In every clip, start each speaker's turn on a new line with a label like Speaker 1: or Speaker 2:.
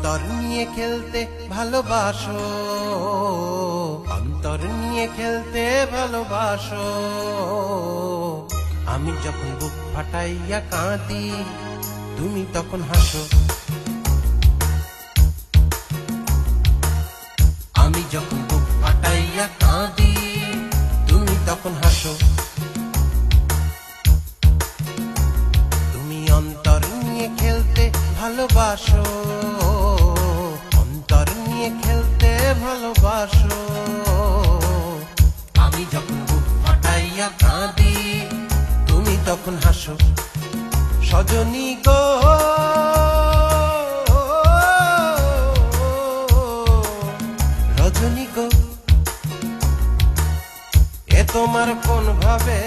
Speaker 1: অন্তর নিয়ে খেলতে ভালোবাসো। অন্তর নিয়ে খেলতে ভালোবাসো। আমি যখন বুক ফাটাইয়া কাঁদি, তুমি তখন হাসো। আমি যখন বুক ফাটাইয়া কাঁদি, তুমি তখন হাসো। তুমি অন্তর নিয়ে খেলতে ভালোবাসো। নিয়ে খেলতে ভালোবাসো। আমি যখন বুক ফাটাইয়া কাঁদি, তুমি তখন হাসো, সজনী গো। রজনী গো, এ তোমার কোন ভাবে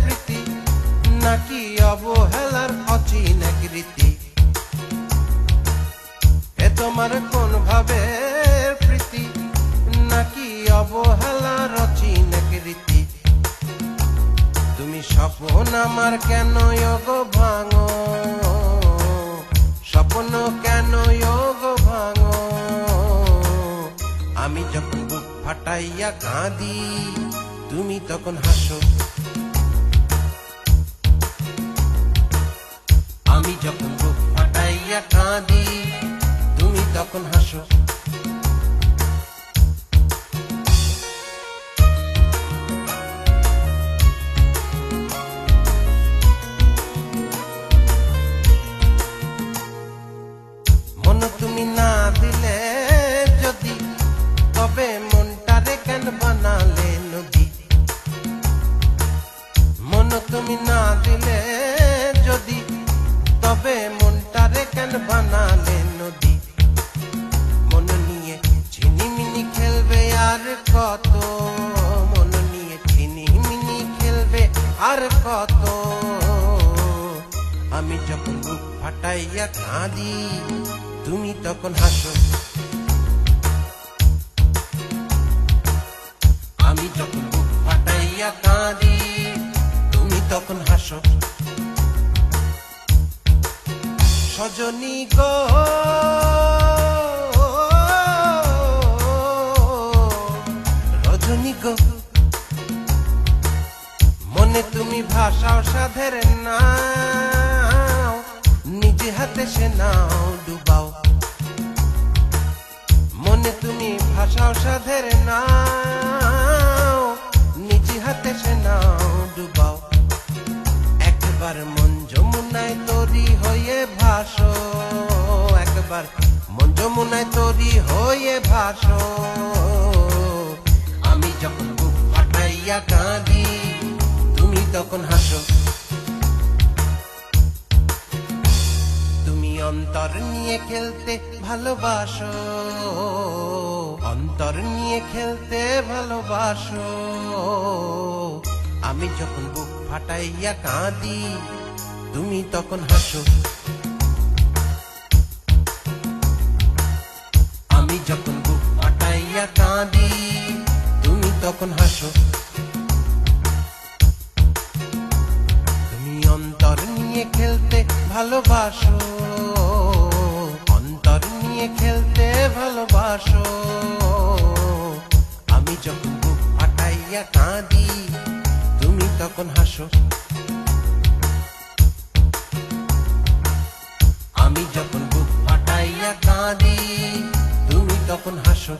Speaker 1: প্রীতি? নাকি অবহেলার অচিন এক রীতি? এ তোমার কোন ভাবে নাকি রীতি? তুমি স্বপ্ন আমার কেন ভাঙো? কেন ভাঙো? আমি যখন বুক ফাটাইয়া কাঁদি, তুমি তখন হাসো। আমি যখন বুক ফাটাইয়া কাঁদি, তুমি তখন হাসো। না দিলে যদি, তবে মনটারে কেন বানালে নদী? মন তুমি না দিলে যদি, তবে মনটারে কেন বানালে নদী? মন নিয়ে ঝিনিমিনি খেলবে আর কত? মন নিয়ে ঝিনিমিনি খেলবে আর কত? আমি যখন বুক ফাটাইয়া কাঁদি তুমি তখন হাসো। আমি যখন বুক ফাটাইয়া কাঁদি, তুমি তখন হাসো। সজনী গো, রজনী গো, মনে তুমি ভাষাও সাধের নাও নিজে হাতে সে নাও ডুবাও। মনে তুমি ভাষাও সাধের নাও, নিজে হাতে সে নাও ডুবাও। একবার মন যমুনায় তরি হয়ে ভাসো, একবার মন যমুনায় তরি হয়ে ভাসো। আমি যখন বুক ফাটাইয়া কাঁদি, তুমি তখন হাসো। অন্তর নিয়ে খেলতে ভালোবাসো। অন্তর নিয়ে খেলতে ভালোবাসো। আমি যখন বুক ফাটাইয়া কাঁদি, তুমি তখন হাসো। আমি যখন বুক ফাটাইয়া কাঁদি, তুমি তখন হাসো। তুমি অন্তর নিয়ে খেলতে ভালোবাসো। ভালোবাসো আমি যখন বুক ফাটাইয়া কাঁদি, তুমি তখন হাসো। আমি যখন বুক ফাটাইয়া কাঁদি, তুমি তখন হাসো।